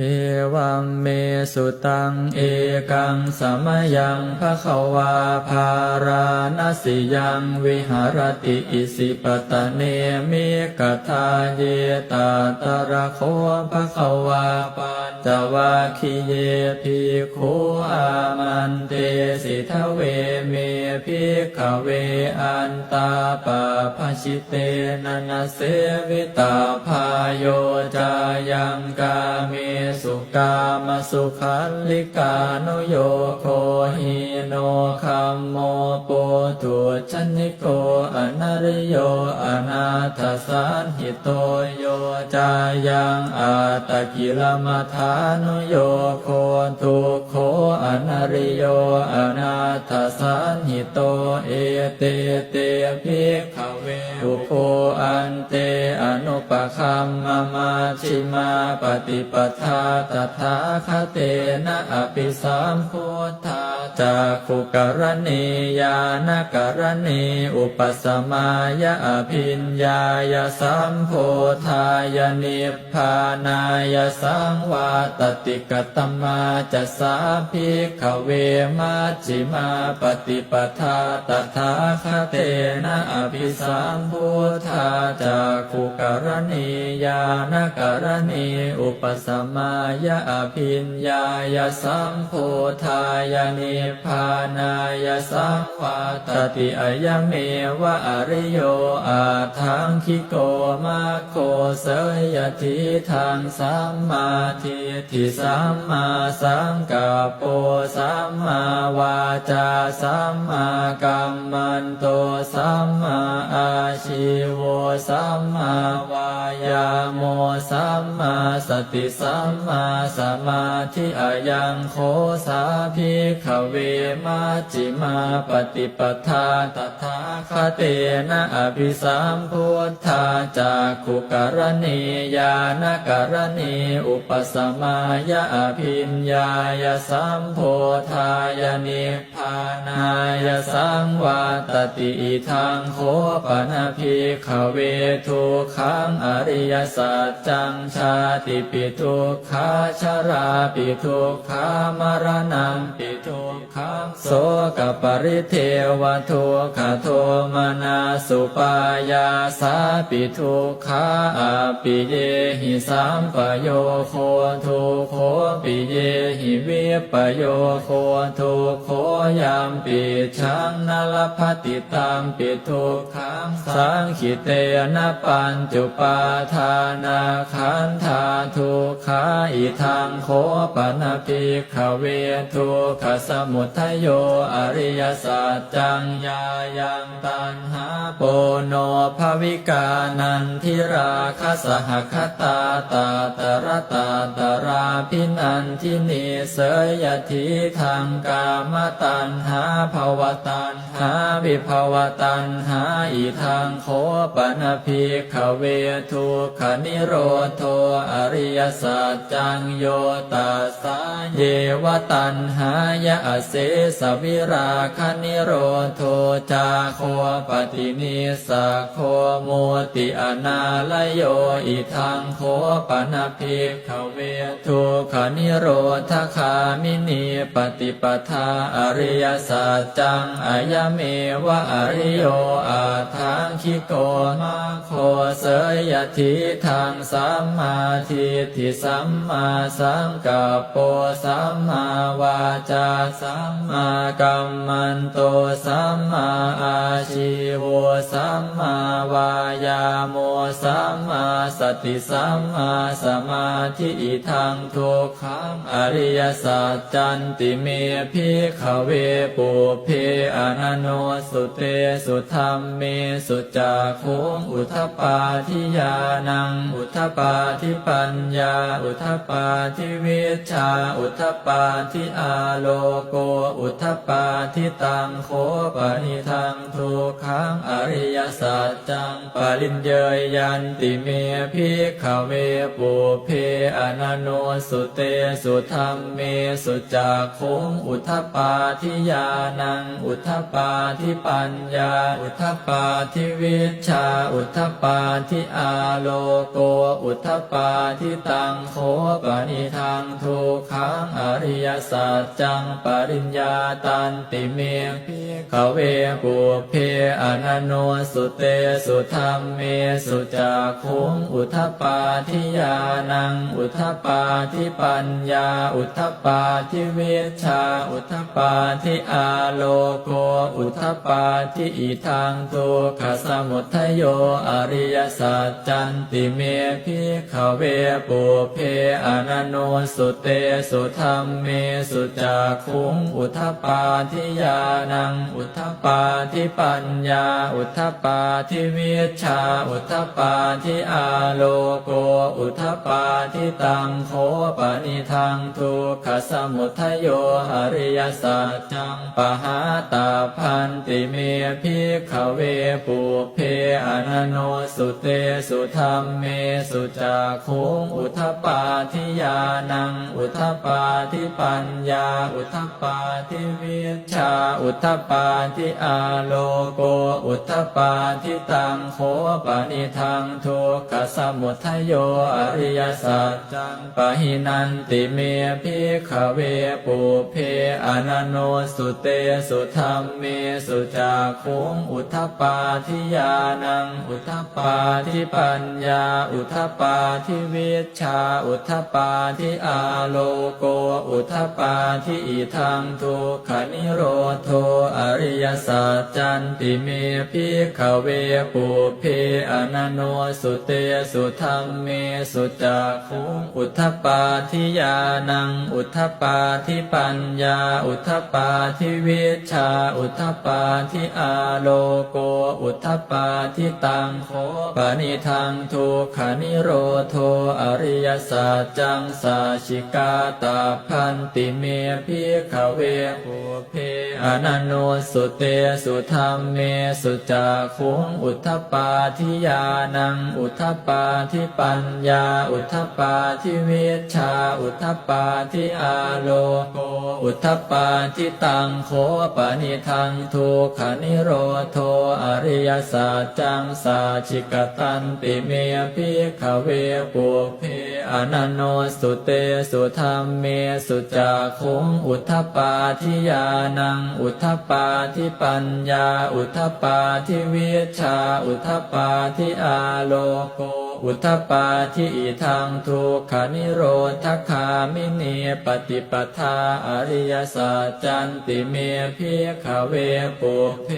เอวัมเมสุตังเอกังสมยังภะคะวาภาราณสิยังวิหารติอิสิปตะเนมิกทาเยตาตระโคภะคะวาปัญจวัคคิเยภิกขุอามันเตสิทเวเมภิกขเวอันตาปะภะชิเตนะนเสวิตาพายโยจายังกาเมสุกามสุขันลิกานุโยโคหิโนคัมโมปุถุชนิโกอนาริโยอนาถสันหิโตโยจายังอาตะกิลมัฐานุโยโคทุโคอนาริโยอนาถสันหิโตเอเตเตภิกขเวอุโคอันเตอนุปคัมมามาชิมาปฏิปทาตถาคเตนะอภิสัมพุทธาจากขุกรณียานกรณีอุปสมายะอภิญญายสัมโพธายนิพพานายสังวาตติกตมาจะสาภิกขเวมัจจิมาปฏิปทาตถาคเตนะอภิสัมพุทธาจากขุกรณียานกรณีอุปสมายะอภิญญายสัมโพธายนิพพานายสังวาตติอายเมวะอริโยอาทังคิโกมาโคเสยทิทางสัมมาทิฏฐิสัมมาสังกัปโปสัมมาวาจาสัมมากัมมันโตสัมมาอาชิโวสัมมาวายาโมสัมมาสติสัมมาสมาธิอายังโคสาภิกขเวมัจจิมาปฏิปทาตถาคเตนะอภิสัมพุทธาจากขุกรณียานกรณีอุปสมายะอภิญญายสัมโพธายนิพานายสังวาตติอิทังโคปนะภิกขเวทุขังอริยสัจจังชาติปิทุกขาชาราปิทุกขามรณังปิทุกขังโสกปริเทวทุกขโทมนาสุปายาสาปิทุกขาอปิเยหิสัมปโยโคทุโคปิเยหิวิปโยโคทุโคยามปิชังนลพัติตามปิทุกขังสังขิเตนะปัญจุปาทานาขันธาทุกขาอิทังโคปนะภิกขเวทุขสมุทัยโยอริยสัจจังยายังตันหาโปโนภวิกานันทิราคสหคตาตาตระตาตราพินันทินีเสยทิทางกามตันหาภวตันหาวิภวตันหาอิทางโคปนะภิกขเวทุขนิโรโทอริยสัจจังโยตัสสาเยวตันหายะเสสวิราคนิโรโทจาโคปฏินิสโคโมติอนาลโยอิทังโคปนะภิกขเวทุขนิโรธคามินีปฏิปทาอริยสัจจังอายเมวะอริโยอาทังคิโกมาโคเสยทิทางสัมมาทิฏฐิสัมมาสังกัปโปสัมมาวาจาสัมมากัมมันโตสัมมาอาชิวสัมมาวายาโมสัมมาสติสัมมาสมาธิอิทังทุกขังอริยสัจจันติเมพิขเวปุเพอนันโนสุเตสุธรรมเมสุจักขุงอุทปาทิยานัง อุทปาทิปัญญาอุทปาทิวิชาอุทปาทิอาโลโก อุทปาทิตังโคปนิทังทุกขังอริยสัจจังปริญเยยยันติเมพิขเวปุเพอนันโนสุเตสุธรรมเมสุจักขุงอุทปาทิยานัง อุทปาทิปัญญา อุทปาทิวิชา อุทปาทิอาโลโก อุทปาทิตังโคปนิทังทุกขังอริยสัจจังปริญญาตันติเมพิขเวปุเพอนันโนสุเตสุธรรมเมสุจักขุงอุทปาทิยานัง อุทปาทิปัญญา อุทปาทิเวชา อุทปาทิอาโลโกอุทปาทิอิทังตุขสมุทโยอริยสัจจันติเมพิขเวปุเพอนันโนสุเตสุธรรมเมสุจักขุงอุทปปาทิยานัง อุทปปาทิปัญญา อุทปปาทิวิชา อุทปปาทิอาโลโก อุทปปาทิตังโคปนิทังทุกขสมุทโยอริยสัจจังปหาตาพันติเมพิขเวปุเพอนันโนสุเตสุธรรมเมสุจักขุงอุทปาทิยานัง อุทปปาทิปัญญา อุทปปาทิวิชา อุทปปาทิอาโลโก อุทปปาทิตังโคปนิทังทุกขสมุทโยอริยสัจจังปะหินันติเมพิขเวปุเพอนันโนสุเตสุธรรมเมสุจักขุงอุทปปาทิยานัง อุทปปาทิปัญญา อุทปปาทิวิชชาอุทปปาทิอาโลโกอุทปปาทิอิทังทุกขนิโรโทอริยสัจจันติเมพิขเวปุเพอนันโนสุเตสุธรรมเมสุจักขุอุทปปาทิยานังอุทปปาทิปัญญา อุทปปาทิวิชา อุทปปาทิอาโลโกอุทปปาทิตังโคปนิทังทุกขนิโรโทอริยสัจจังสาชิกาตาพันติเมพิขเวปุเพอนันโนสุเตสุธรรมเมสุจักขุงอุทปปาทิยานัง อุทปปาทิปัญญา อุทปปาทิเวชชาอุทปปาทิอาโลโกอุทปปาทิตังโคปนิทังทุกขนิโรโทอริยสัจจังสาชิกตันติเมพิขเวปุเพอนโนสุเตสุธรรมเมสุจักขุงอุทธปาทิยานัง อุทธปาทิปัญญา อุทธปาทิวิชชาอุทธปาทิอาโลโก อุทปปาทิอิทังทุกขานิโรธคามิเนปฏิปทาอริยสัจจันติเมพิขเวปุเพ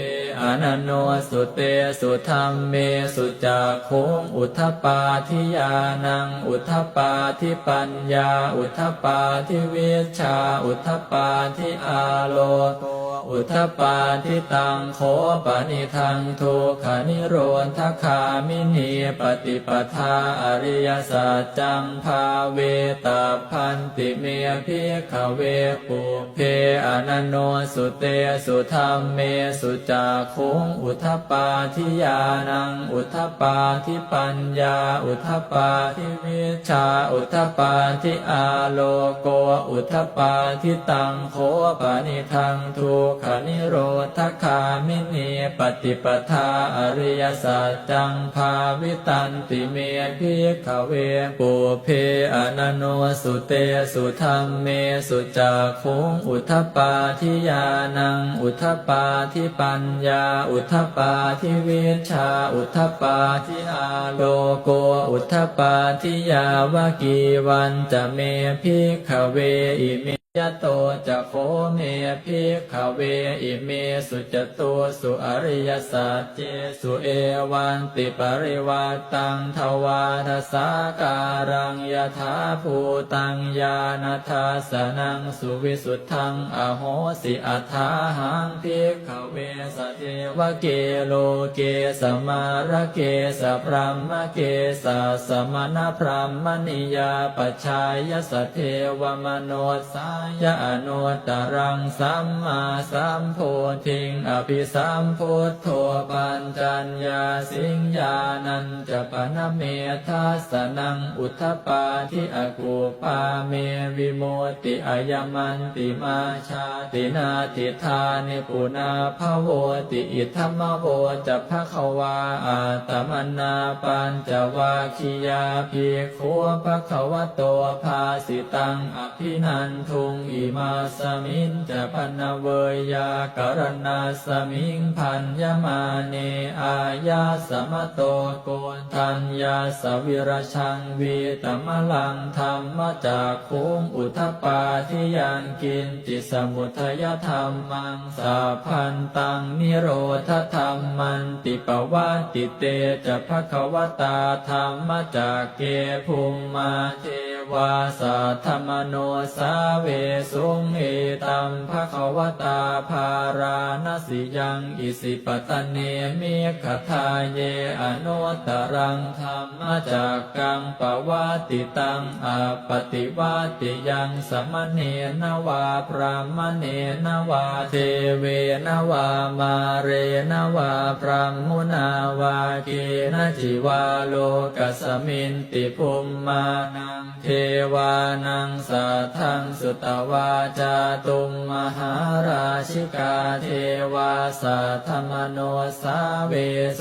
อนันโนสุเตสุธรรมเมสุจักขุงอุทปปาทิยานัง อุทปปาทิปัญญา อุทปปาทิเวชชาอุทปปาทิอาโลโก อุทปปาทิตังโคปนิทังทุกขานิโรธคามินีปฏิปทาอริยสัจจังภาเวตาพันติเมพิขเวปุเพอนันโนสุเตสุธรรมเมสุจักขุงอุทปปาทิยานัง อุทปปาทิปัญญา อุทปปาทิวิชชาอุทปปาทิอาโลโก อุทปปาทิตังโคปนิทังทุกขนิโรธคามินีปฏิปทาอริยสัจจังภาวิตันติเมพิขเวปุเพอนันโนสุเตสุธรรมเมสุจักขุงอุทปาทิยานัง อุทปาทิปัญญา อุทปาทิวิชา อุทปาทิอาโลโก อุทปปาทิยาวกีวันจะเมพิขเวอิเม ยะโตจะโคเมพิกขเวอิเมสุจตุสุอริยสัจเจสุเอวันติปริวัตังทวาทสาการังยถาภูตังญาณทัสนังสุวิสุทธังอโหสิอัฏฐาหังพิกขเวสเทวเกโลเกสมาระเกสพรหมเกสสมณพรหมนิยาปชายสเทวมโนสายยะอนุตตรังสัมมาสัมโพธิงอภิสัมพุทโธปัญจัญญาสิงญานันจะปนเมทัสนังอุทธปาทิอกูปาเมวิโมติอายมันติมาชาตินาทิธานิปุนาภโวติอิทัมมโวจะภะคะวาอาตมนาปัญจวาคิยาภิกขัวภะคะวะโตภาสิตังอภินันทุงอิมาสมินจะพันเวยยากรณาสมิงพันยมาเนอายาสมโตโกนทัญญาสวิรชังวีตมลังธรรมจากคุงอุทปาทิยังกินจิสมุทยธรรมังสาพันตังนิโรธธรรมันติปวัตติเตจะภะคะวตาธรรมจากเกภูมิมาเท วาสาธรรมโนสาเวสุงเอตัมภควตาภาราณสิยังอิสิปตเนมิขทาเยอนุตรังธรรมจากกังปวัตติตังอปฏิวัติยังสมเณนวาพรามเณนวาเทเวนวามาเรนวาพรหมุนาวาเกนจิวาโลกสมินติภุมมานังเทวานังสัทธังสุตวาจาตุมมหาราชิกาเทวาสัทธมโนสาเว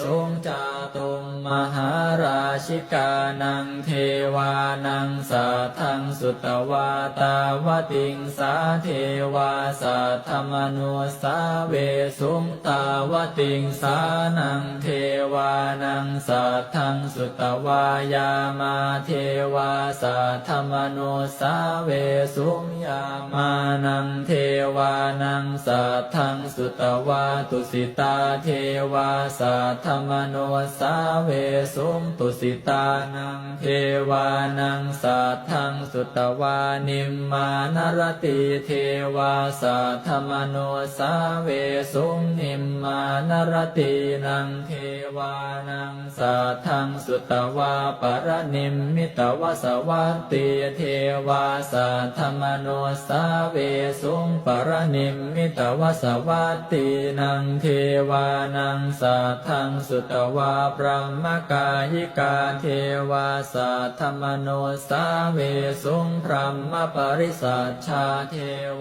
สุงจาตุมมหาราชิกานังเทวานังสัทธังสุตวาตาวติงสาเทวาสัทธมโนสาเวสุงตาวติงสานังเทวานังสัทธังสุตวายามาเทวาสัทธมโนสาเวสุงยามานังเทวานังสัทธังสุตวาตุสิตาเทวาสัทธรรมโนสาเวสุงตุสิตานังเทวานังสัทธังสุตวานิมมานรติเทวาสัทธรรมโนสาเวสุงนิมมานรตินังเทวานังสัทธังสุตวาปรนิมมิตวสวัติเทวาสัทธมโนสาเวสุงปรนิมมิตวสวัตตินังเทวานังสัทธังสุตวาพระมกายิกาเทวาสัทธมโนสาเวสุงพรหมปริสัชชาเท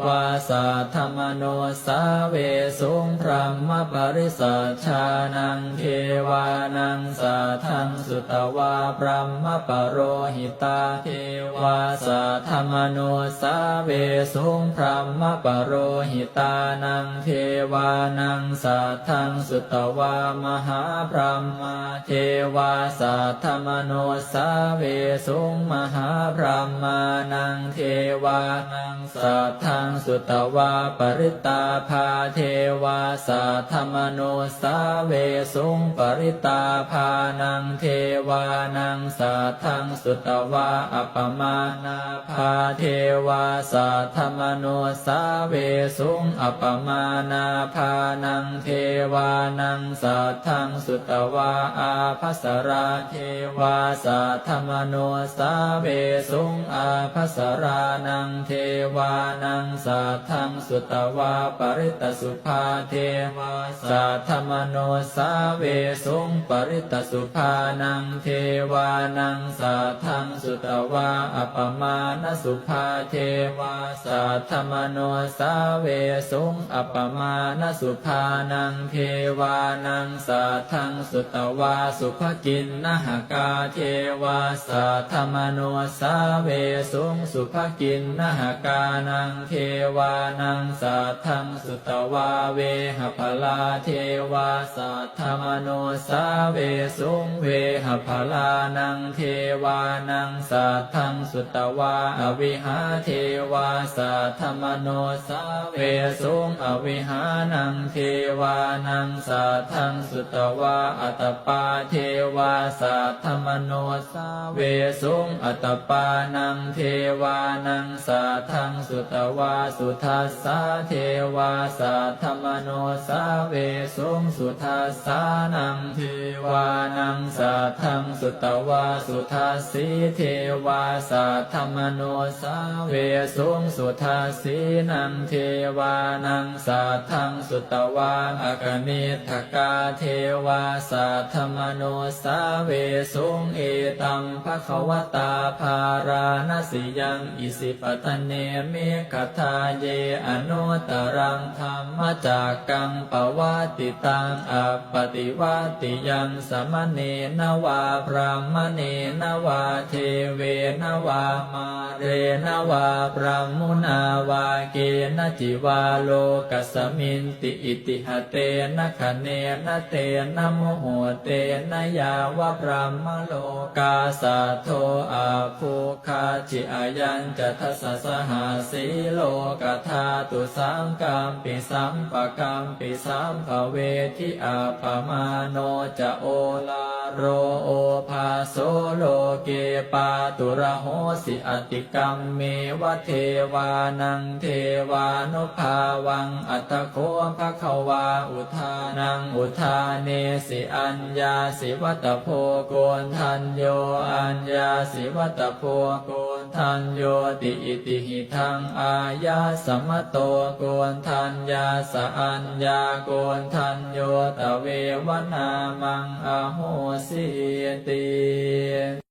วาสัทธมโนสาเวสุงพรหมปริสัชชานังเทวานังสัทธังสุตวาพระมปโรหิตาเทวาสัทธมโนสาเวสุงพรหมปโรหิตานังเทวานังสัทธังสุตวามหาพรหมาเทวาสัทธมโนสาเวสุงมหาพรหมานังเทวานังสัทธังสุตวาปริตาภาเทวาสัทธมโนสาเวสุงปริตาภานังเทวานังสัทธังสุตวาอปปมานาภาเทวาสัทธมโนสาเวสุงอัปปมานาภานังเทวานังสัทธังสุตวาอาภัสราเทวาสัทธมโนสาเวสุงอาภัสรานังเทวานังสัทธังสุตวาปริตสุภาเทวาสัทธมโนสาเวสุงปริตสุภานังเทวานังสัทธังสุตวาอปมาณสุภาเทวาสัทธมโนสาเวสุงอปมาณสุภานังเทวานังสัทธังสุตวาสุภกินนหกาเทวาสัทธมโนสาเวสุงสุภกินนหกานังเทวานังสัทธังสุตวาเวหพลาเทวาสัทธมโนสาเวสุงเวหพลานังเทวานังสัทธังสุตวาอวิหาเทวาสัทธมโนสาเวสุงอวิหานังเทวานังสัทธังสุตวาอัตตปาเทวาสัทธมโนสาเวสุงอัตตปานังเทวานังสัทธังสุตวาสุทัสสาเทวาสัทธมโนสาเวสุงสุทัสสานังเทวานังสัทธังสุตวาสุทัสสีเทวาสัทธมโนสาเวสุงสุทาสีนังเทวานังสัทธังสุตวาอากนิทกาเทวาสัทธมโนสาเวสุงเอตัมภะคะวตาภาราณสิยังอิสิปตเนเมกทาเยอนุตรังธรรมจากกังปวัติตังอปติวัติยังสมเนนวาพรหมเนนวาเทเวนวามาเรนวาพรหมุนาวาเกนจิวาโลกัสมินติอิติหเตนะคะเนนะเตนะโมโหเตนะยาวะพรหมโลกาสัทโทอาภูคาจิอายัญจะทัสสหาสีโลกธาตุสังกัมปิสัมปะกัมปิสัมภเวทิอาปมาโนจะโอลาโรโอภาโสโลเกปาตุระโหสิอติกรรมเมวะเทวานังเทวานุภาวัง อัตโคภะคะวาอุทานังอุทาเนสิอัญญาสิวัตโพโกนทันโยอัญญาสิวัตโพโกนทันโยติอิติหิทังอายาสมโตโกนทันยาสอัญญาโกนทันโยตเววนามังอโหสิติ